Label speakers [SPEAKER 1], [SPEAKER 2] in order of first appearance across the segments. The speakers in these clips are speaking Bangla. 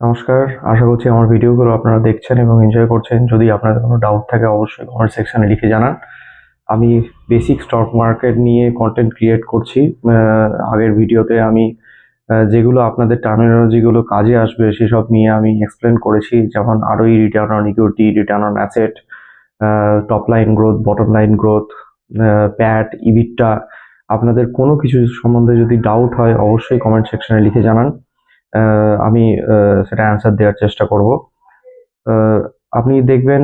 [SPEAKER 1] নমস্কার, আশা করছি আমার ভিডিওগুলো আপনারা দেখছেন এবং এনজয় করছেন। যদি আপনাদের কোনো ডাউট থাকে, অবশ্যই কমেন্ট সেকশানে লিখে জানান। আমি বেসিক স্টক মার্কেট নিয়ে কন্টেন্ট ক্রিয়েট করছি। আগের ভিডিওতে আমি যেগুলো আপনাদের টার্মিনোলজিগুলো কাজে আসবে, সেসব নিয়ে আমি এক্সপ্লেন করেছি। যেমন ROE return on equity return on asset top line growth bottom line growth PAT ইবিটটা আপনাদের কোনো কিছু সম্বন্ধে যদি ডাউট হয়, অবশ্যই কমেন্ট সেকশানে লিখে জানান। আমি সেটা অ্যান্সার দেওয়ার চেষ্টা করব। আপনি দেখবেন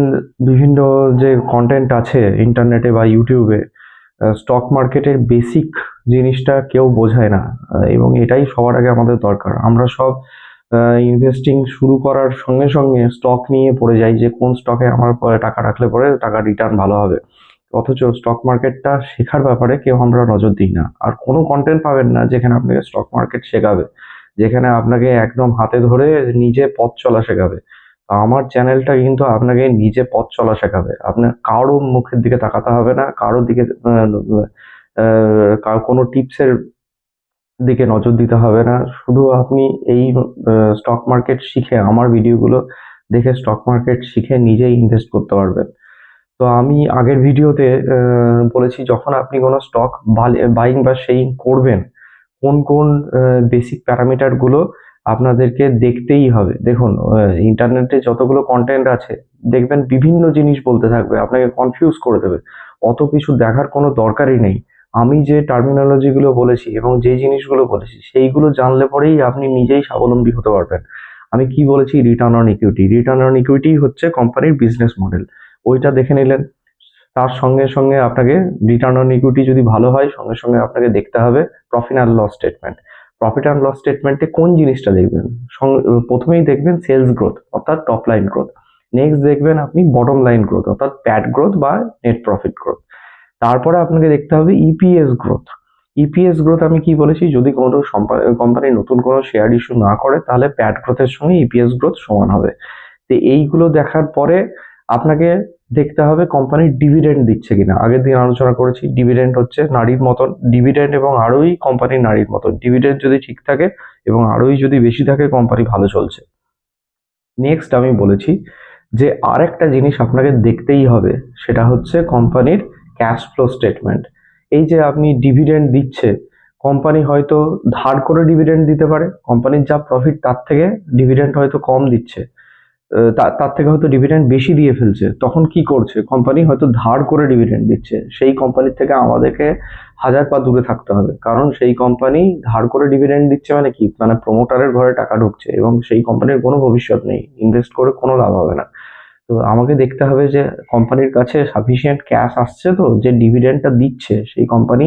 [SPEAKER 1] বিভিন্ন যে কন্টেন্ট আছে ইন্টারনেটে বা ইউটিউবে স্টক মার্কেটের বেসিক জিনিসটা কেউ বোঝায় না। এবং এটাই সবার আগে আমাদের দরকার। আমরা সব ইনভেস্টিং শুরু করার সঙ্গে সঙ্গে স্টক নিয়ে পড়ে যাই যে কোন স্টকে আমার পরে টাকা রাখলে পরে টাকা রিটার্ন ভালো হবে। অথচ স্টক মার্কেটটা শেখার ব্যাপারে কেউ আমরা নজর দিই না। আর কোনো কন্টেন্ট পাবেন না যেখানে আপনাকে স্টক মার্কেট শেখাবে। যেখানে আপনাকে একদম হাতে ধরে নিজে পথ চলা শেখাবে। তো আমার চ্যানেলটা কিন্তু আপনাকে নিজে পথ চলা শেখাবে। আপনার কারও মুখের দিকে তাকাতে হবে না কারোর দিকে কোনো টিপসের দিকে নজর দিতে হবে না। শুধু আপনি এই স্টক মার্কেট শিখে, আমার ভিডিওগুলো দেখে স্টক মার্কেট শিখে নিজেই ইনভেস্ট করতে পারবেন। তো আমি আগের ভিডিওতে বলেছি যখন আপনি কোনো স্টক বাইং বা সেইং করবেন কোন কোন বেসিক প্যারামিটারগুলো আপনাদেরকে দেখতেই হবে। দেখুন ইন্টারনেটে যতগুলো কন্টেন্ট আছে, দেখবেন বিভিন্ন জিনিস বলতে থাকবে, আপনাকে কনফিউজ করে দেবে। অত কিছু দেখার কোনো দরকারই নেই। আমি যে টার্মিনোলজিগুলো বলেছি এবং যে জিনিসগুলো বলেছি, সেইগুলো জানলে পরেই আপনি নিজেই স্বাবলম্বী হতে পারবেন। আমি কি বলেছি? Return on equity return on equity হচ্ছে কোম্পানির বিজনেস মডেল ওইটা দেখে নিলেন। তার সঙ্গে সঙ্গে আপনাকে রিটার্ন অন ইকুইটি যদি ভালো হয়, সঙ্গে সঙ্গে আপনাকে দেখতে হবে profit and loss statement profit and loss স্টেটমেন্টে কোন জিনিসটা দেখবেন? প্রথমেই দেখবেন সেলস গ্রোথ অর্থাৎ টপ লাইন গ্রোথ নেক্সট দেখবেন আপনি বটম লাইন গ্রোথ অর্থাৎ প্যাট গ্রোথ বা নেট প্রফিট গ্রোথ তারপরে আপনাকে দেখতে হবে ইপিএস গ্রোথ ইপিএস গ্রোথ আমি কি বলেছি? যদি কোনো কোম্পানি নতুন কোনো শেয়ার ইস্যু না করে, তাহলে প্যাট গ্রোথের সঙ্গে ইপিএস গ্রোথ সমান হবে। তো এইগুলো দেখার পরে আপনাকে দেখতে হবে কোম্পানি ডিভিডেন্ড দিচ্ছে কিনা। আগের দিন আলোচনা করেছি ডিভিডেন্ড হচ্ছে নারীর মতন ডিভিডেন্ড এবং আরোই কোম্পানি নারীর মতন। ডিভিডেন্ড যদি ঠিক থাকে এবং আরোই যদি বেশি থাকে কোম্পানি ভালো চলছে। নেক্সট আমি বলেছি যে আরেকটা জিনিস আপনাকে দেখতেই হবে, সেটা হচ্ছে কোম্পানির ক্যাশ ফ্লো স্টেটমেন্ট এই যে আপনি ডিভিডেন্ড দিচ্ছে কোম্পানি হয়তো ধার করে ডিভিডেন্ড দিতে পারে কোম্পানির যা প্রফিট তার থেকে ডিভিডেন্ড হয়তো কম দিচ্ছে। তার থেকে হয়তো ডিভিডেন্ড বেশি দিয়ে ফেলছে। তখন কি করছে? কোম্পানি হয়তো ধার করে ডিভিডেন্ড দিচ্ছে। সেই কোম্পানির থেকে আমাদেরকে হাজার পা দূরে থাকতে হবে। কারণ সেই কোম্পানি ধার করে ডিভিডেন্ড দিচ্ছে মানে কি? মানে প্রমোটারের ঘরে টাকা ঢুকছে এবং সেই কোম্পানির কোনো ভবিষ্যৎ নেই। ইনভেস্ট করে কোনো লাভ হবে না। তো আমাকে দেখতে হবে যে কোম্পানির কাছে সাফিসিয়েন্ট ক্যাশ আসছে তো, যে ডিভিডেন্ডটা দিচ্ছে, সেই কোম্পানি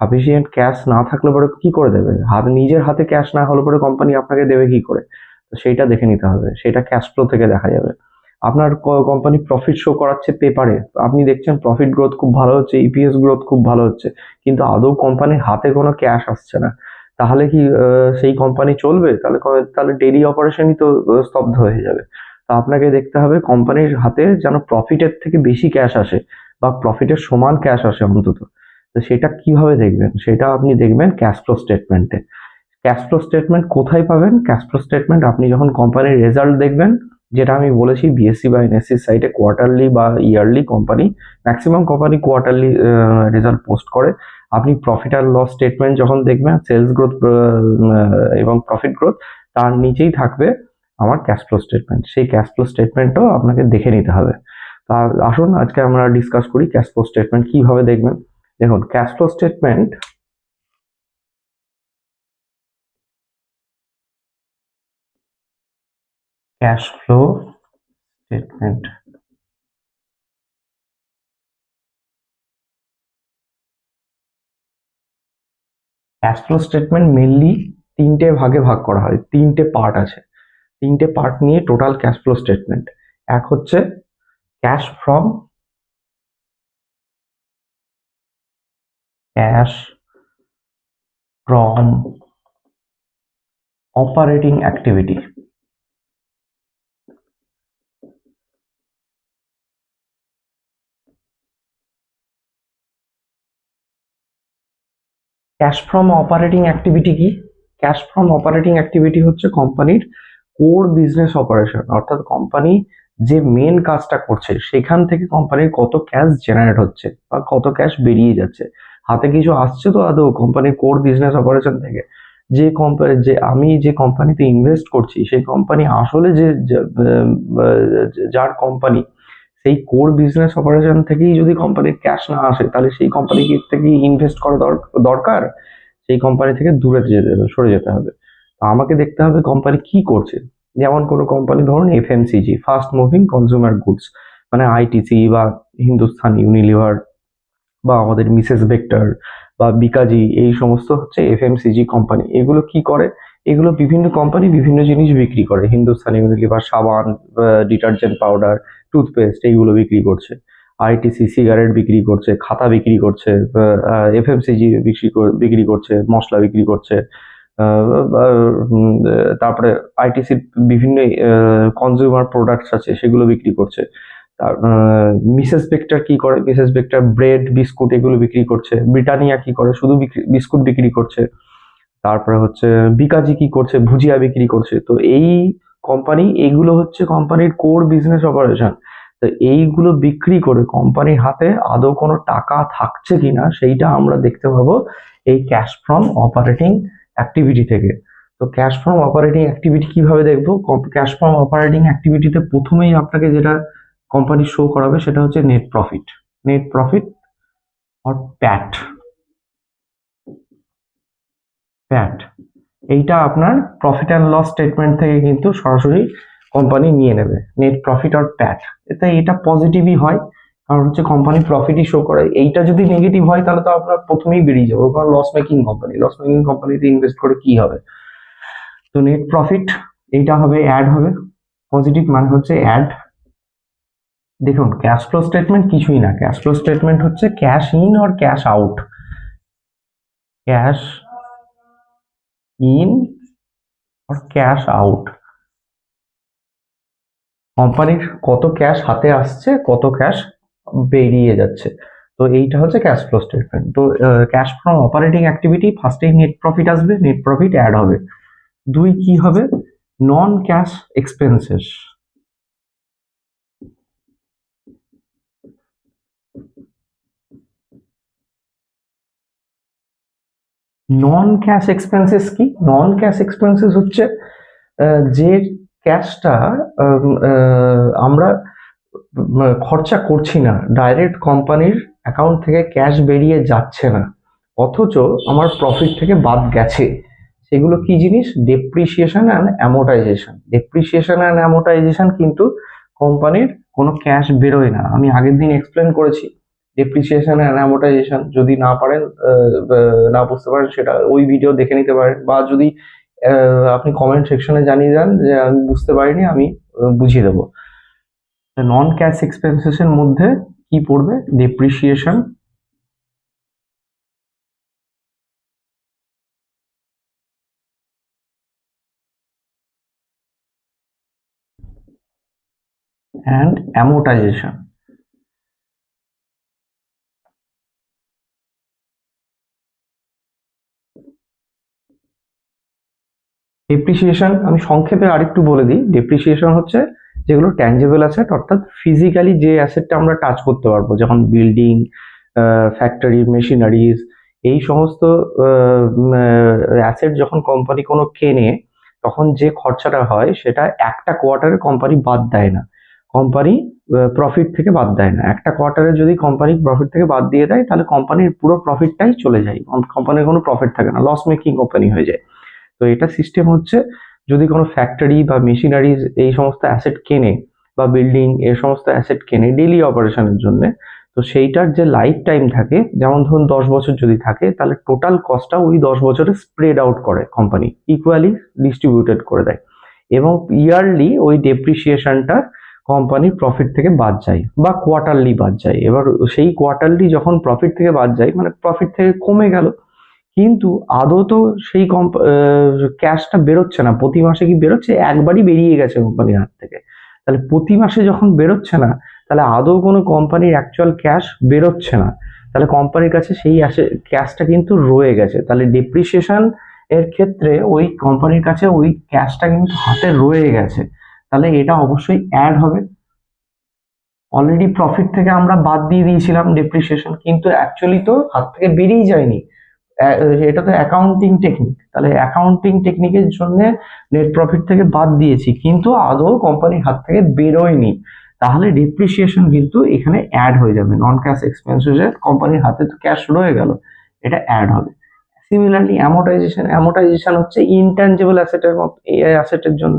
[SPEAKER 1] সাফিসিয়েন্ট ক্যাশ না থাকলে পরে কি করে দেবে? হাত নিজের হাতে ক্যাশ না হলে পরে কোম্পানি আপনাকে দেবে কি করে? সেইটা দেখে নিতে হবে সেটা ক্যাশ ফ্লো থেকে দেখা যাবে। আপনার কোম্পানি প্রফিট শো করাচ্ছে পেপারে আপনি দেখছেন প্রফিট গ্রোথ খুব ভালো হচ্ছে ইপিএস গ্রোথ খুব ভালো হচ্ছে, কিন্তু আদৌ কোম্পানির হাতে কোনো ক্যাশ আসছে না। তাহলে কি সেই কোম্পানি চলবে? তাহলে তাহলে ডেইলি অপারেশনই তো স্তব্ধ হয়ে যাবে। তো আপনাকে দেখতে হবে কোম্পানির হাতে যেন প্রফিটের থেকে বেশি ক্যাশ আসে বা প্রফিটের সমান ক্যাশ আসে অন্তত। তো সেটা কীভাবে দেখবেন? সেটা আপনি দেখবেন ক্যাশ ফ্লো স্টেটমেন্টে ক্যাশ ফ্লো স্টেটমেন্ট কোথায় পাবেন? ক্যাশ ফ্লো স্টেটমেন্ট আপনি যখন কোম্পানির রেজাল্ট দেখবেন, যেটা আমি বলেছি বিএসসি বা এনএসসি সাইটে কোয়ার্টারলি বা yearly company maximum company quarterly result post করে। আপনি প্রফিট আর লস স্টেটমেন্ট যখন দেখবেন সেলস গ্রোথ এবং প্রফিট গ্রোথ তার নিচেই থাকবে আমার ক্যাশ ফ্লো স্টেটমেন্ট সেই ক্যাশ ফ্লো স্টেটমেন্টও আপনাকে দেখে নিতে হবে। তা আসুন, আজকে আমরা ডিসকাস করি ক্যাশ ফ্লো স্টেটমেন্ট কীভাবে দেখবেন। দেখুন cash flow statement cash flow statement. Cash flow statement mainly তিনটে ভাগে ভাগ করা হয়, তিনটে পার্ট আছে। তিনটে পার্ট নিয়ে টোটাল ক্যাশ ফ্লো স্টেটমেন্ট এক হচ্ছে cash from cash from operating activity cash from operating activity কি? ক্যাশ ফ্রম অপারেটিং অ্যাক্টিভিটি হচ্ছে কোম্পানির কোর বিজনেস অপারেশন অর্থাৎ কোম্পানি যে মেন কাজটা করছে, সেখান থেকে কোম্পানির কত ক্যাশ জেনারেট হচ্ছে বা কত ক্যাশ বেরিয়ে যাচ্ছে। হাতে কিছু আসছে তো আদৌ কোম্পানির কোর বিজনেস অপারেশন থেকে? যে কোম্পানি যে আমি যে কোম্পানিতে ইনভেস্ট করছি, সেই কোম্পানি আসলে যে যার কোম্পানি সেই কোর বিজনেস অপারেশন থেকেই যদি কোম্পানির ক্যাশ না আসে, তাহলে সেই কোম্পানি থেকে ইনভেস্ট করা দর- দরকার, সেই কোম্পানি থেকে দূরে যেতে সরে যেতে হবে। তো আমাকে দেখতে হবে কোম্পানি কি করছে। যেমন কোনো কোম্পানি ধরুন F FMCG fast moving consumer goods মানে আইটিসি বা হিন্দুস্তান ইউনিলিভার বা আমাদের মিসেস বেক্টর বা বিকাজি এই সমস্ত হচ্ছে এফ এফএমসিজি কোম্পানি এগুলো কি করে? এগুলো বিভিন্ন কোম্পানি বিভিন্ন জিনিস বিক্রি করে। হিন্দুস্তান ইউনিলিভার সাবান ডিটারজেন্ট পাউডার টুথপেস্ট এইগুলো বিক্রি করছে। আইটিসি সিগারেট বিক্রি করছে, খাতা বিক্রি করছে এফএমসিজি বিক্রি কর- বিক্রি করছে, মশলা বিক্রি করছে তারপরে আইটিসির বিভিন্ন কনজিউমার প্রোডাক্টস আছে, সেগুলো বিক্রি করছে। তার মিসেস বেক্টার কি করে? মিসেস বেক্টার ব্রেড বিস্কুট এগুলো বিক্রি করছে। ব্রিটানিয়া কি করে? শুধু বিস্কুট বিক্রি করছে। তারপরে হচ্ছে বিকাজি কি করছে, ভুজিয়া বিক্রি করছে। তো এই কোম্পানি এগুলো হচ্ছে কোম্পানির কোর বিজনেস অপারেশন তো এইগুলো বিক্রি করে কোম্পানির হাতে আদৌ কোনো টাকা থাকছে কিনা, সেইটা আমরা দেখতে পাবো এই ক্যাশ ফ্রম অপারেটিং অ্যাক্টিভিটি থেকে। তো ক্যাশ ফ্রম অপারেটিং অ্যাক্টিভিটি কীভাবে দেখব? ক্যাশ ফ্রম অপারেটিং অ্যাক্টিভিটিতে প্রথমেই আপনাকে যেটা কোম্পানি শো করাবে, সেটা হচ্ছে net profit net profit or PAT PAT এইটা আপনার প্রফিট অ্যান্ড লস স্টেটমেন্ট থেকে কিন্তু সরাসরি কোম্পানি নিয়ে নেবে। নেট প্রফিট অর প্যাট এতে এটা পজিটিভই হয়, কারণ হচ্ছে কোম্পানি প্রফিটই শো করে। এইটা যদি নেগেটিভ হয়, তাহলে তো আপনার প্রথমেই বেরিয়ে যাবে। কারণ loss making company loss making কোম্পানিতে ইনভেস্ট করে কি হবে? তো নেট প্রফিট এইটা হবে অ্যাড হবে। পজিটিভ মানে হচ্ছে অ্যাড দেখুন ক্যাশ ফ্লো স্টেটমেন্ট কিছুই না। ক্যাশ ফ্লো স্টেটমেন্ট হচ্ছে cash in or cash out cash in R cash out কোম্পানির কত ক্যাশ হাতে আসছে, কত ক্যাশ বেরিয়ে যাচ্ছে। তো এইটা হচ্ছে ক্যাশ ফ্লো স্টেটমেন্ট তো ক্যাশ ফ্রম অপারেটিং অ্যাক্টিভিটি ফার্স্টেই নেট প্রফিট আসবে নেট প্রফিট অ্যাড হবে। দুই কি হবে? Non cash expenses non cash expenses কি? নন ক্যাশ এক্সপেন্সেস হচ্ছে যে ক্যাশটা আমরা খরচা করছি না। ডাইরেক্ট কোম্পানির অ্যাকাউন্ট থেকে ক্যাশ বেরিয়ে যাচ্ছে না। অথচ আমার প্রফিট থেকে বাদ গেছে। সেগুলো কি জিনিস? Depreciation and amortisation depreciation and amortisation কিন্তু কোম্পানির কোনো ক্যাশ বেরোয় না। আমি আগের দিন এক্সপ্লেন করেছি। ডেপ্রিসিয়েশন অ্যান্ড অ্যামোটাইজেশন যদি না পারেন না বুঝতে পারেন, সেটা ওই ভিডিও দেখে নিতে পারেন। বা যদি আপনি কমেন্ট সেকশনে জানিয়ে দেন যে আমি বুঝতে পারিনি, আমি বুঝিয়ে দেবো। নন ক্যাশ এক্সপেন্সেস এর মধ্যে কি পড়বে? ডেপ্রিসিয়েশন অ্যান্ড অ্যামোটাইজেশন ডেপ্রিসিয়েশন আমি সংক্ষেপে আরেকটু বলে দিই। ডেপ্রিসিয়েশন হচ্ছে যেগুলো ট্যাঞ্জেবল অ্যাসেট অর্থাৎ ফিজিক্যালি যে অ্যাসেটটা আমরা টাচ করতে পারব যেমন বিল্ডিং ফ্যাক্টরি মেশিনারিজ এই সমস্ত অ্যাসেট যখন কোম্পানি কোনো কেনে, তখন যে খরচাটা হয়, সেটা একটা কোয়ার্টারে কোম্পানি বাদ দেয় না। কোম্পানি প্রফিট থেকে বাদ দেয় না। একটা কোয়ার্টারে যদি কোম্পানি প্রফিট থেকে বাদ দিয়ে দেয়, তাহলে কোম্পানির পুরো প্রফিটটাই চলে যায়। কোম্পানির কোনো প্রফিট থাকে না। লস মেকিং কোম্পানি হয়ে যায়। তো এটা সিস্টেম হচ্ছে যদি কোনো ফ্যাক্টরি বা মেশিনারিজ এই সমস্ত অ্যাসেট কেনে বা বিল্ডিং এই সমস্ত অ্যাসেট কেনে ডেলি অপারেশনের জন্য, তো সেইটার যে লাইফ টাইম থাকে, যেমন ধরুন দশ বছর যদি থাকে, তাহলে টোটাল কস্টটা ওই দশ বছরে স্প্রেড আউট করে কোম্পানি ইকুয়ালি ডিস্ট্রিবিউটেড করে দেয়। এবং ইয়ারলি ওই ডেপ্রিসিয়েশনটা কোম্পানির প্রফিট থেকে বাদ যায় বা কোয়ার্টারলি বাদ যায়। এবার সেই কোয়ার্টারলি যখন প্রফিট থেকে বাদ যায় মানে প্রফিট থেকে কমে গেল কিন্তু আদৌ তো সেই কম ক্যাশটা বেরোচ্ছে না। প্রতি মাসে কি বেরোচ্ছে? একবারই বেরিয়ে গেছে কোম্পানির হাত থেকে। তাহলে প্রতি মাসে যখন বেরোচ্ছে না, তাহলে আদৌ কোনো কোম্পানির অ্যাকচুয়াল ক্যাশ বেরোচ্ছে না। তাহলে কোম্পানির কাছে সেই আসে ক্যাশটা কিন্তু রয়ে গেছে। তাহলে ডেপ্রিসিয়েশন এর ক্ষেত্রে ওই কোম্পানির কাছে ওই ক্যাশটা কিন্তু হাতে রয়ে গেছে। তাহলে এটা অবশ্যই অ্যাড হবে। অলরেডি প্রফিট থেকে আমরা বাদ দিয়ে দিয়েছিলাম ডেপ্রিসিয়েশন কিন্তু অ্যাকচুয়ালি তো হাত থেকে বেরিয়ে যায়নি। এটা তো অ্যাকাউন্টিং টেকনিক তাহলে অ্যাকাউন্টিং টেকনিকের জন্য নেট প্রফিট থেকে বাদ দিয়েছি, কিন্তু আদৌ কোম্পানির হাত থেকে বেরোয়নি। তাহলে ডিপ্রিসিয়েশন কিন্তু এখানে অ্যাড হয়ে যাবে। নন ক্যাশ এক্সপেন্সেসের কোম্পানির হাতে তো ক্যাশ রয়ে গেল, এটা অ্যাড হবে। সিমিলারলি অ্যামোটাইজেশন অ্যামোটাইজেশন হচ্ছে ইনট্যাঞ্জেবল অ্যাসেটের অ্যাসেটের জন্য।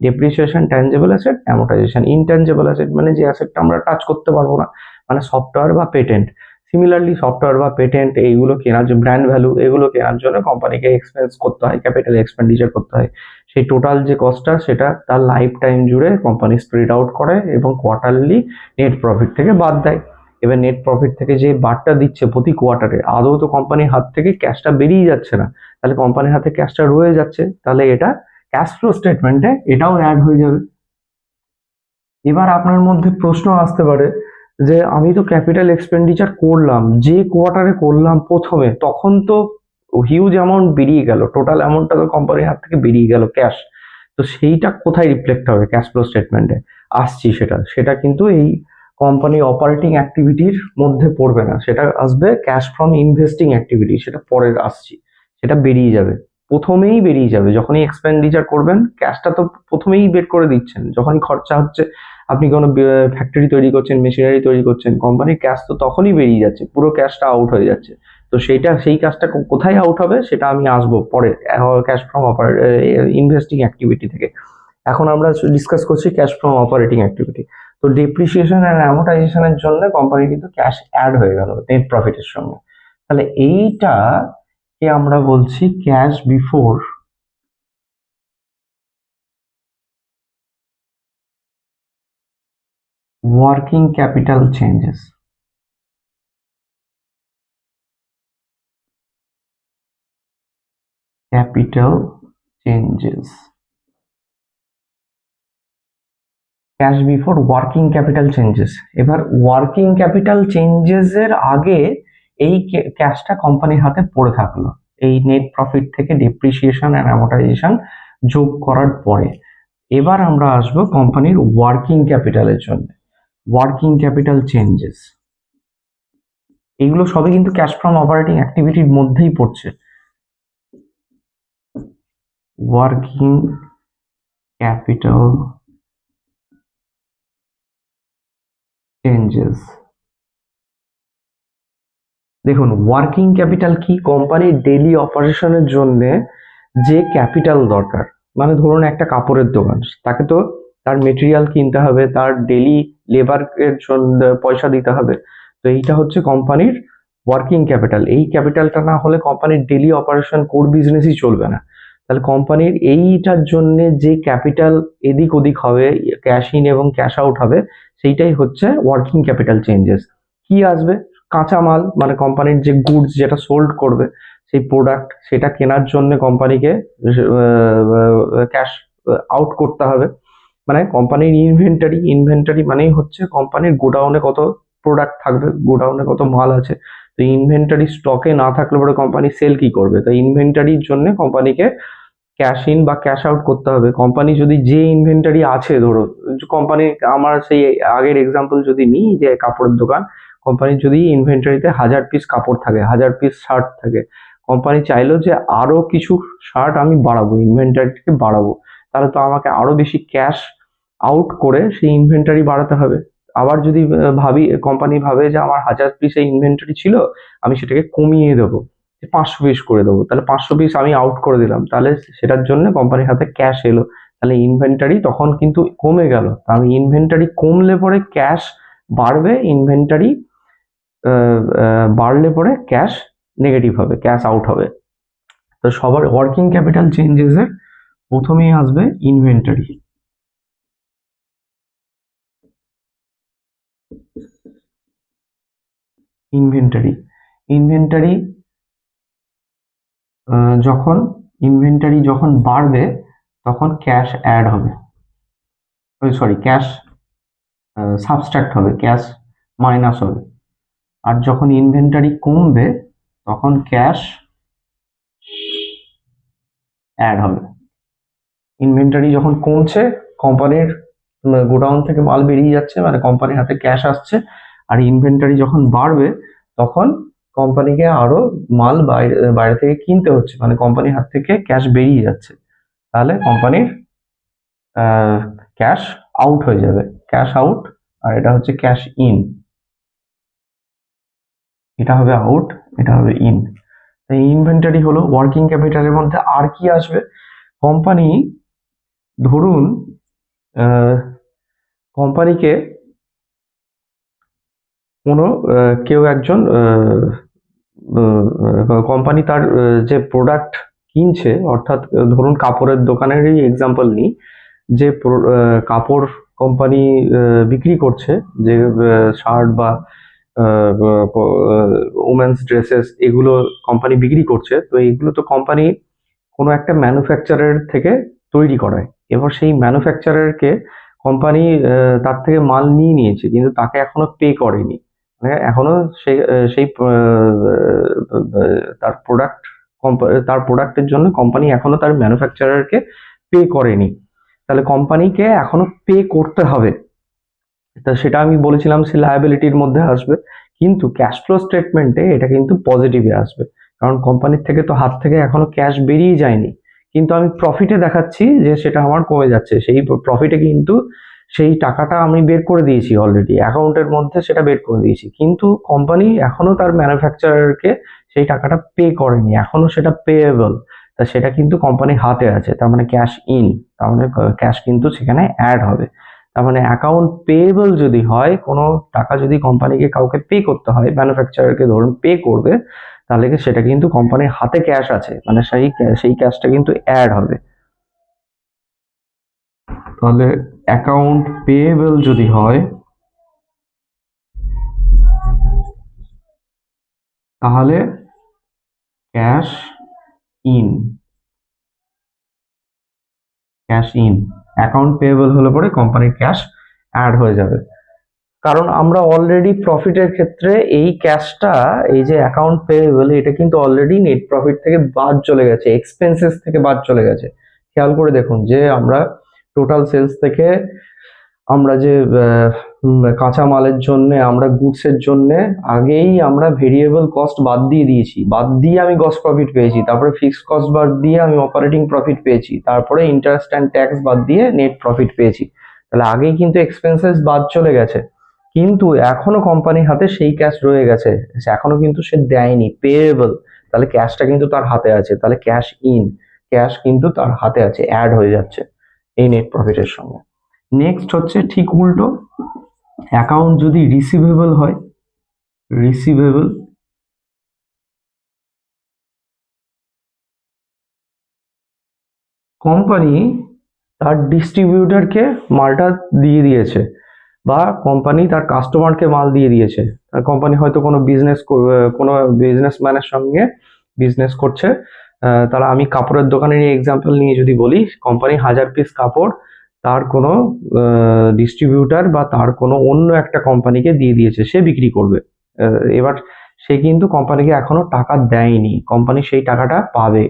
[SPEAKER 1] Depreciation tangible asset amortisation intangible asset মানে যে অ্যাসেটটা আমরা টাচ করতে পারব না মানে সফটওয়্যার বা পেটেন্ট সিমিলারলি সফটওয়্যার বা পেটেন্ট এইগুলো কেনার জন্য ব্র্যান্ড ভ্যালু এগুলো কেনার জন্য কোম্পানিকে এক্সপেন্স করতে হয় ক্যাপিটাল এক্সপেন্ডিচার করতে হয়। সেই টোটাল যে কস্টটা সেটা তার লাইফ টাইম জুড়ে কোম্পানি স্প্রেড আউট করে এবং কোয়ার্টারলি নেট প্রফিট থেকে বাদ দেয়। এবার নেট প্রফিট থেকে যে বারটা দিচ্ছে প্রতি কোয়ার্টারে আদৌ তো কোম্পানির হাত থেকে ক্যাশটা বেরিয়ে যাচ্ছে না। তাহলে কোম্পানির হাতে ক্যাশটা রয়ে যাচ্ছে, তাহলে এটা ক্যাশ ফ্লো স্টেটমেন্টে এটাও অ্যাড হয়ে যাবে। এবার আপনার মধ্যে প্রশ্ন আসতে পারে যে আমি তো ক্যাপিটাল এক্সপেন্ডিচার করলাম, যে কোয়ার্টারে করলাম প্রথমে, তখন তো হিউজ অ্যামাউন্ট বেরিয়ে গেল। টোটাল অ্যামাউন্টটা তো কোম্পানির হাত থেকে বেরিয়ে গেল ক্যাশ তো সেইটা কোথায় রিফ্লেক্ট হবে ক্যাশ ফ্লো স্টেটমেন্টে আসছি সেটা। সেটা কিন্তু এই কোম্পানি অপারেটিং অ্যাক্টিভিটির মধ্যে পড়বে না। সেটা আসবে ক্যাশ ফ্রম ইনভেস্টিং অ্যাক্টিভিটি সেটা পরে আসছি। সেটা বেরিয়ে যাবে। প্রথমেই বেরিয়ে যাবে। যখনই এক্সপেন্ডিচার করবেন ক্যাশটা তো প্রথমেই বের করে দিচ্ছেন। যখনই খরচা হচ্ছে আপনি কোনো ফ্যাক্টরি তৈরি করছেন মেশিনারি তৈরি করছেন কোম্পানির ক্যাশ তো তখনই বেরিয়ে যাচ্ছে, পুরো ক্যাশটা আউট হয়ে যাচ্ছে। তো সেইটা, সেই কাজটা কোথায় আউট হবে সেটা আমি আসব পরে cash from oper investing activity থেকে। এখন আমরা ডিসকাস করছি ক্যাশ ফ্রম অপারেটিং অ্যাক্টিভিটি তো ডেপ্রিসিয়েশন অ্যান্ড অ্যামোটাইজেশনের জন্য কোম্পানি কিন্তু ক্যাশ অ্যাড হয়ে গেল নেট প্রফিটের সঙ্গে। তাহলে এইটা কে আমরা বলছি cash before working capital changes capital changes cash before working capital changes এবার ওয়ার্কিং ক্যাপিটাল চেঞ্জেস এর আগে এই ক্যাশটা কোম্পানির হাতে পড়ে থাকল। এই নেট প্রফিট থেকে ডেপ্রিসিয়েশন অ্যান্ড অ্যামোটাইজেশন যোগ করার পরে। এবার আমরা আসব কোম্পানির ওয়ার্কিং ক্যাপিটালের জন্য। ওয়ার্কিং ক্যাপিটাল চেঞ্জেস এগুলো সবই কিন্তু ক্যাশ ফ্রম অপারেটিং অ্যাক্টিভিটির মধ্যেই পড়ছে। ওয়ার্কিং ক্যাপিটাল চেঞ্জেস দেখুন ওয়ার্কিং ক্যাপিটাল কি? কোম্পানির ডেইলি অপারেশনের জন্য যে ক্যাপিটাল দরকার। মানে ধরুন একটা কাপড়ের দোকান, তাকে তো তার মেটেরিয়াল কিনতে হবে, তার ডেইলি লেবারের জন্য পয়সা দিতে হবে। তো এইটা হচ্ছে কোম্পানির ওয়ার্কিং ক্যাপিটাল এই ক্যাপিটালটা না হলে কোম্পানির ডেলি অপারেশন কোর বিজনেসই চলবে না। তাহলে কোম্পানির এইটার জন্য যে ক্যাপিটাল এদিক ওদিক হবে ক্যাশ ইন এবং ক্যাশ আউট হবে, সেইটাই হচ্ছে ওয়ার্কিং ক্যাপিটাল চেঞ্জেস কি আসবে? কাঁচামাল মানে কোম্পানির যে গুডস যেটা সোল্ড করবে, সেই প্রোডাক্ট সেটা কেনার জন্য কোম্পানিকে ক্যাশ আউট করতে হবে। মানে কোম্পানির ইনভেন্টারি ইনভেন্টারি মানেই হচ্ছে কোম্পানির গোডাউনে কত প্রোডাক্ট থাকবে গোডাউনে কত মাল আছে। তো ইনভেন্টারি স্টকে না থাকলে পরে কোম্পানি সেল কি করবে? তো ইনভেন্টারির জন্য কোম্পানিকে ক্যাশ ইন বা ক্যাশ আউট করতে হবে। কোম্পানি যদি যে ইনভেন্টারি আছে, ধরো কোম্পানি আমার সেই আগের এক্সাম্পল যদি নিই যে কাপড়ের দোকান কোম্পানির যদি ইনভেন্টারিতে হাজার পিস কাপড় থাকে, হাজার পিস শার্ট থাকে কোম্পানি চাইলো যে আরও কিছু শার্ট আমি বাড়াবো ইনভেন্টারিকে বাড়াবো। তাহলে তো আমাকে আরও বেশি ক্যাশ আউট করে সেই ইনভেন্টারি বাড়াতে হবে। আবার যদি ভাবি কোম্পানি ভাবে যে আমার হাজার পিস এই ইনভেন্টারি ছিল, আমি সেটাকে কমিয়ে দেবো পাঁচশো পিস করে দেবো। তাহলে পাঁচশো পিস আমি আউট করে দিলাম। তাহলে সেটার জন্য কোম্পানির হাতে ক্যাশ এলো। তাহলে ইনভেন্টারি তখন কিন্তু কমে গেল। আমি ইনভেন্টারি কমলে পরে ক্যাশ বাড়বে ইনভেন্টারি বাড়লে পরে ক্যাশ নেগেটিভ হবে ক্যাশ আউট হবে। তো সবার ওয়ার্কিং ক্যাপিটাল চেঞ্জেসের প্রথমেই আসবে ইনভেন্টারি ইনভেন্টারি ইনভেন্টারি যখন ইনভেন্টারি যখন বাড়বে, তখন ক্যাশ অ্যাড হবে। সরি ক্যাশ সাবস্ট্রাক্ট হবে ক্যাশ মাইনাস হবে। আর যখন ইনভেন্টারি কমবে, তখন ক্যাশ অ্যাড হবে। ইনভেন্টারি যখন কমছে কোম্পানির গোডাউন থেকে মাল বেরিয়ে যাচ্ছে মানে কোম্পানির হাতে ক্যাশ আসছে আর ইনভেন্টারি যখন বাড়বে, তখন কোম্পানিকে আরও মাল বাইরে বাইরে থেকে কিনতে হচ্ছে। মানে কোম্পানির হাত থেকে ক্যাশ বেরিয়ে যাচ্ছে। তাহলে কোম্পানির ক্যাশ আউট হয়ে যাবে। ক্যাশ আউট আর এটা হচ্ছে ক্যাশ ইন এটা হবে আউট এটা হবে ইন এই ইনভেন্টারি হলো ওয়ার্কিং ক্যাপিটালের মধ্যে আর কি আসবে? কোম্পানি ধরুন কোম্পানিকে কোনো কেউ একজন কোম্পানি তার যে প্রোডাক্ট কিনছে, অর্থাৎ ধরুন কাপড়ের দোকানেরই এক্সাম্পল নিই, যে কাপড় কোম্পানি বিক্রি করছে, যে শার্ট বা উমেন্স ড্রেসেস এগুলো কোম্পানি বিক্রি করছে, তো এইগুলো তো কোম্পানি কোনো একটা ম্যানুফ্যাকচারার থেকে তৈরি করায়। এবার সেই ম্যানুফ্যাকচারারকে কোম্পানি তার থেকে মাল নিয়ে নিয়েছে, কিন্তু তাকে এখনও পে করেনি। মানে এখনও সেই সেই তার প্রোডাক্ট তার প্রোডাক্টের জন্য কোম্পানি এখনও তার ম্যানুফ্যাকচারারকে পে করেনি। তাহলে কোম্পানিকে এখনও পে করতে হবে। তা সেটা আমি বলেছিলাম সে লায়াবিলিটির মধ্যে আসবে। কিন্তু ক্যাশ ফ্লো স্টেটমেন্টে এটা কিন্তু পজিটিভে আসবে। কারণ কোম্পানির থেকে তো হাত থেকে এখনও ক্যাশ বেরিয়ে যায়নি। কিন্তু আমি প্রফিটে দেখাচ্ছি যে সেটা আমার কমে যাচ্ছে। সেই প্রফিটে কিন্তু সেই টাকাটা আমি বের করে দিয়েছি অলরেডি অ্যাকাউন্টের মধ্যে সেটা বের করে দিয়েছি। কিন্তু কোম্পানি এখনও তার ম্যানুফ্যাকচারারকে সেই টাকাটা পে করেনি, এখনও সেটা পেয়েবল তা সেটা কিন্তু কোম্পানির হাতে আছে, তার মানে ক্যাশ ইন তার মানে ক্যাশ কিন্তু সেখানে অ্যাড হবে। তার মানে অ্যাকাউন্ট পেয়েবল যদি হয়, কোনো টাকা যদি কোম্পানিকে কাউকে পে করতে হয় ম্যানুফ্যাকচারারকে ধরুন পে করবে, তাহলে সেটা কিন্তু কোম্পানির হাতে ক্যাশ আছে মানে সেই সেই ক্যাশটা কিন্তু অ্যাড হবে। তাহলে অ্যাকাউন্ট পেয়েবল যদি হয়, তাহলে cash in. Cash in. Account payable হলে পরে কোম্পানির ক্যাশ অ্যাড হয়ে যাবে। কারণ আমরা অলরেডি প্রফিটের ক্ষেত্রে এই ক্যাশটা, এই যে অ্যাকাউন্ট পেয়েবল, এটা কিন্তু অলরেডি নেট প্রফিট থেকে বাদ চলে গেছে এক্সপেন্সেস থেকে বাদ চলে গেছে। খেয়াল করে দেখুন যে আমরা টোটাল সেলস থেকে আমরা যে কাঁচা মালের জন্য, আমরা গুডসের জন্য আগেই আমরা ভেরিয়েবল কস্ট বাদ দিয়ে দিয়েছি। বাদ দিয়ে আমি গস প্রফিট পেয়েছি, তারপরে ফিক্সড কস্ট বাদ দিয়ে আমি অপারেটিং প্রফিট পেয়েছি, তারপরে ইন্টারেস্ট অ্যান্ড ট্যাক্স বাদ দিয়ে নেট প্রফিট পেয়েছি। তাহলে আগেই কিন্তু এক্সপেন্সেস বাদ চলে গেছে। কিন্তু এখনও কোম্পানির হাতে সেই ক্যাশ রয়ে গেছে। এখনও কিন্তু সে দেয়নি পেয়েবল তাহলে ক্যাশটা কিন্তু তার হাতে আছে। তাহলে ক্যাশ ইন ক্যাশ কিন্তু তার হাতে আছে অ্যাড হয়ে যাচ্ছে। এই নেট প্রফিটের সঙ্গে। নেক্সট হচ্ছে ঠিক উল্টো অ্যাকাউন্ট যদি রিসিভেবল হয় রিসিভেবল কোম্পানি তার ডিস্ট্রিবিউটারকে মালটা দিয়ে দিয়েছে, বা কোম্পানি তার কাস্টমারকে মাল দিয়ে দিয়েছে। আর কোম্পানি হয়তো কোনো বিজনেস কোনো বিজনেসম্যানের সঙ্গে বিজনেস করছে। তাহলে আমি কাপড়ের দোকানের এক্সাম্পল নিয়ে যদি বলি কোম্পানি হাজার পিস কাপড়, তার কোনো ডিস্ট্রিবিউটার বা তার কোনো অন্য একটা কোম্পানিকে দিয়ে দিয়েছে, সে বিক্রি করবে। এবার সে কিন্তু কোম্পানিকে এখনও টাকা দেয়নি কোম্পানি সেই টাকাটা পাবে।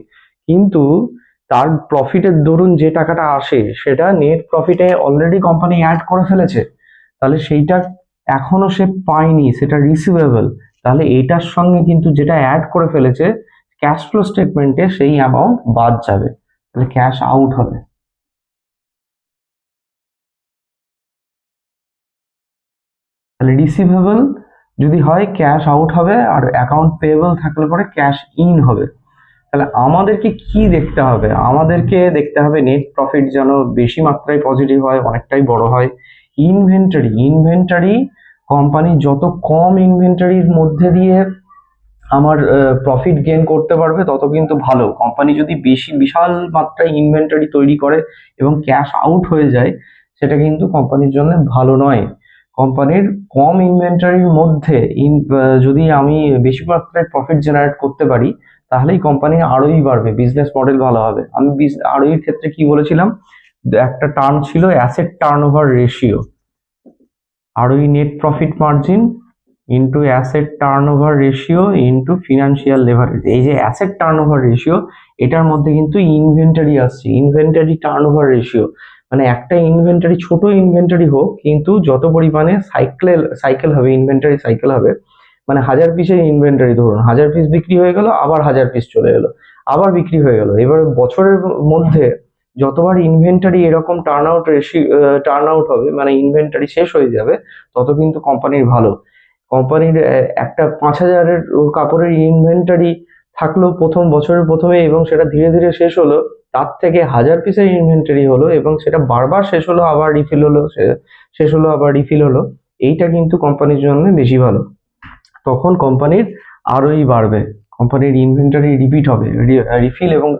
[SPEAKER 1] কিন্তু তার প্রফিটের দরুন যে টাকাটা আসে, সেটা নেট প্রফিটে অলরেডি কোম্পানি অ্যাড করে ফেলেছে, তাহলে সেইটা এখনও সে পায়নি, সেটা রিসিভেবল তাহলে এটার সঙ্গে কিন্তু যেটা অ্যাড করে ফেলেছে ক্যাশ ফ্লো স্টেটমেন্টে সেই অ্যামাউন্ট বাদ যাবে, তাহলে ক্যাশ আউট হবে। তাহলে রিসিভেবল যদি হয় ক্যাশ আউট হবে, আর অ্যাকাউন্ট পেয়েবল থাকলে পরে ক্যাশ ইন হবে। তাহলে আমাদেরকে কি দেখতে হবে? আমাদেরকে দেখতে হবে নেট প্রফিট যেন বেশি মাত্রায় পজিটিভ হয়, অনেকটাই বড় হয়। ইনভেন্টারি ইনভেন্টারি কোম্পানি যত কম ইনভেন্টারির মধ্যে দিয়ে আমার প্রফিট গেইন করতে পারবে, তত কিন্তু ভালো। কোম্পানি যদি বেশি, বিশাল মাত্রায় ইনভেন্টরি তৈরি করে এবং ক্যাশ আউট হয়ে যায়, সেটা কিন্তু কোম্পানির জন্য ভালো নয়। কোম্পানির কম ইনভেন্টরির মধ্যে যদি আমি বেশি মাত্রায় প্রফিট জেনারেট করতে পারি, তাহলেই কোম্পানি আরোই বাড়বে বিজনেস মডেল ভালো হবে। আমি আরোই ক্ষেত্রে কি বলেছিলাম? একটা টার্ম ছিল asset turn over ratio ROE net profit margin into asset turn over ratio into financial leverage এই যে অ্যাসেট টার্ন ওভার রেশিও এটার মধ্যে কিন্তু ইনভেন্টারি আসছে। ইনভেন্টারি টার্ন ওভার রেশিও মানে একটা ইনভেন্টারি ছোট ইনভেন্টারি হোক, কিন্তু যত পরিমাণে সাইকেল সাইকেল হবে ইনভেন্টারি সাইকেল হবে মানে হাজার পিসের ইনভেন্টারি ধরুন, হাজার পিস বিক্রি হয়ে গেল, আবার হাজার পিস চলে গেলো, আবার বিক্রি হয়ে গেল। এবার বছরের মধ্যে যতবার ইনভেন্টারি এরকম turn out ratio turn out হবে মানে ইনভেন্টারি শেষ হয়ে যাবে, তত কিন্তু কোম্পানির ভালো। কোম্পানির একটা পাঁচ হাজারের কাপড়ের ইনভেন্টারি থাকল প্রথম বছরের প্রথমে এবং সেটা ধীরে ধীরে শেষ হলো। তার থেকে হাজার পিসের ইনভেন্টারি হলো এবং সেটা বারবার শেষ হলো, আবার রিফিল হলো শেষ হলো, আবার রিফিল হলো। এইটা কিন্তু কোম্পানির জন্য বেশি ভালো। তখন কোম্পানির আরোই বাড়বে। কোম্পানির ইনভেন্টারি রিপিট হবে রিফিল এবং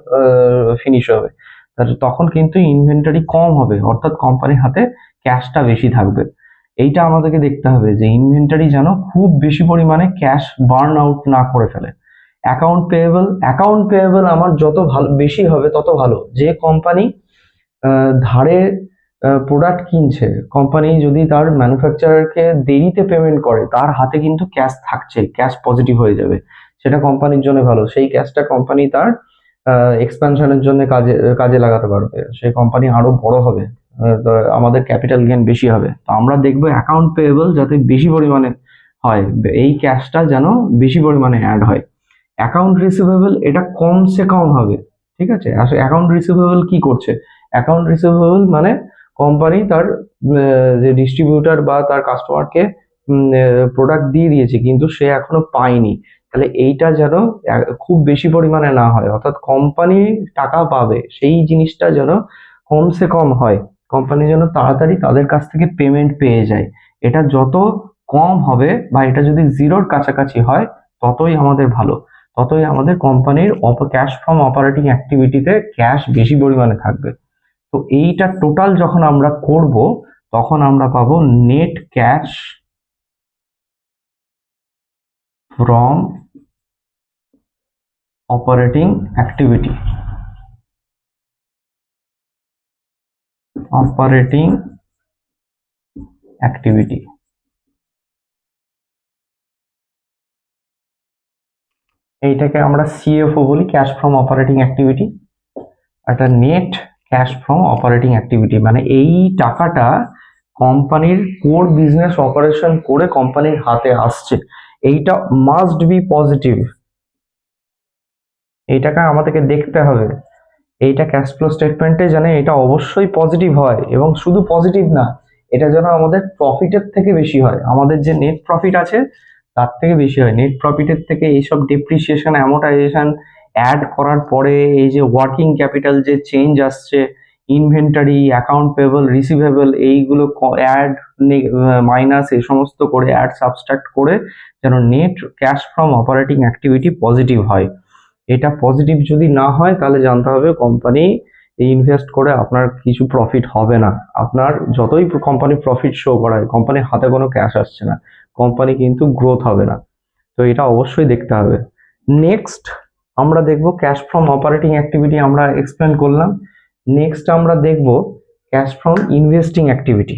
[SPEAKER 1] ফিনিশ হবে। তখন কিন্তু ইনভেন্টারি কম হবে। অর্থাৎ কোম্পানির হাতে ক্যাশটা বেশি থাকবে। এইটা আমাদেরকে দেখতে হবে যে ইনভেন্টারি যেন খুব বেশি পরিমাণে ক্যাশ বার্ন আউট না করে ফেলে। অ্যাকাউন্ট পেয়েবল অ্যাকাউন্ট পেয়েবল আমার যত ভালো, বেশি হবে তত ভালো। যে কোম্পানি ধারে প্রোডাক্ট কিনছে কোম্পানি যদি তার ম্যানুফ্যাকচারারকে দেরিতে পেমেন্ট করে, তার হাতে কিন্তু ক্যাশ থাকছে ক্যাশ পজিটিভ হয়ে যাবে। সেটা কোম্পানির জন্য ভালো। সেই ক্যাশটা কোম্পানি তার এক্সপ্যানশনের জন্য কাজে কাজে লাগাতে পারবে। সেই কোম্পানি আরও বড় হবে। আমাদের ক্যাপিটাল গেন বেশি হবে। তো আমরা দেখব অ্যাকাউন্ট পেয়েবল যাতে বেশি পরিমাণে হয়, এই ক্যাশটা যেন বেশি পরিমাণে অ্যাড হয়। অ্যাকাউন্ট রিসিভেবল এটা কমসে কম হবে, ঠিক আছে? আসলে অ্যাকাউন্ট রিসিভেবল কি করছে? অ্যাকাউন্ট রিসিভেবল মানে কোম্পানি তার যে ডিস্ট্রিবিউটার বা তার কাস্টমারকে প্রোডাক্ট দিয়ে দিয়েছে, কিন্তু সে এখনও পায়নি। তাহলে এইটা যেন খুব বেশি পরিমাণে না হয়, অর্থাৎ কোম্পানি টাকা পাবে, সেই জিনিসটা যেন কমসে কম হয়। কোম্পানি যেন তাড়াতাড়ি তাদের কাছ থেকে পেমেন্ট পেয়ে যায়। এটা যত কম হবে বা এটা যদি জিরোর কাছাকাছি হয়, ততই আমাদের ভালো। ততই আমাদের কোম্পানির অপ ক্যাশ ফ্রম অপারেটিং অ্যাক্টিভিটিতে ক্যাশ বেশি পরিমাণে থাকবে। তো এইটা টোটাল যখন আমরা করব, তখন আমরা পাবো net cash from operating activity operating activity এইটাকে আমরা সিএফও বলি ক্যাশ ফ্রম অপারেটিং অ্যাক্টিভিটি একটা net cash from operating activity মানে এই টাকাটা কোম্পানির কোর বিজনেস অপারেশন করে কোম্পানির হাতে আসছে। এইটা মাস্ট বি পজিটিভ এইটাকে আমাদেরকে দেখতে হবে। এইটা ক্যাশ ফ্লো স্টেটমেন্টে যেন এটা অবশ্যই পজিটিভ হয় এবং শুধু পজিটিভ না, এটা যেন আমাদের প্রফিটের থেকে বেশি হয়। আমাদের যে নেট প্রফিট আছে, তার থেকে বেশি হয়। নেট প্রফিটের থেকে এইসব ডেপ্রিসিয়েশন অ্যামোটাইজেশন অ্যাড করার পরে এই যে ওয়ার্কিং ক্যাপিটাল যে চেঞ্জ আসছে ইনভেন্টারি অ্যাকাউন্ট পেবল রিসিভেবল এইগুলো অ্যাড মাইনাস এই সমস্ত করে অ্যাড সাবস্ট্রাক্ট করে যেন net cash from operating activity positive হয়। এটা পজিটিভ যদি না হয়, তাহলে জানতে হবে কোম্পানি ইনভেস্ট করে আপনার কিছু প্রফিট হবে না। আপনার যতই কোম্পানি প্রফিট শো করায় কোম্পানির হাতে কোনো ক্যাশ আসছে না কোম্পানি কিন্তু গ্রোথ হবে না। তো এটা অবশ্যই দেখতে হবে। নেক্সট আমরা দেখব ক্যাশ ফ্রম অপারেটিং অ্যাক্টিভিটি আমরা এক্সপ্লেন করলাম। নেক্সট আমরা দেখব ক্যাশ ফ্রম ইনভেস্টিং অ্যাক্টিভিটি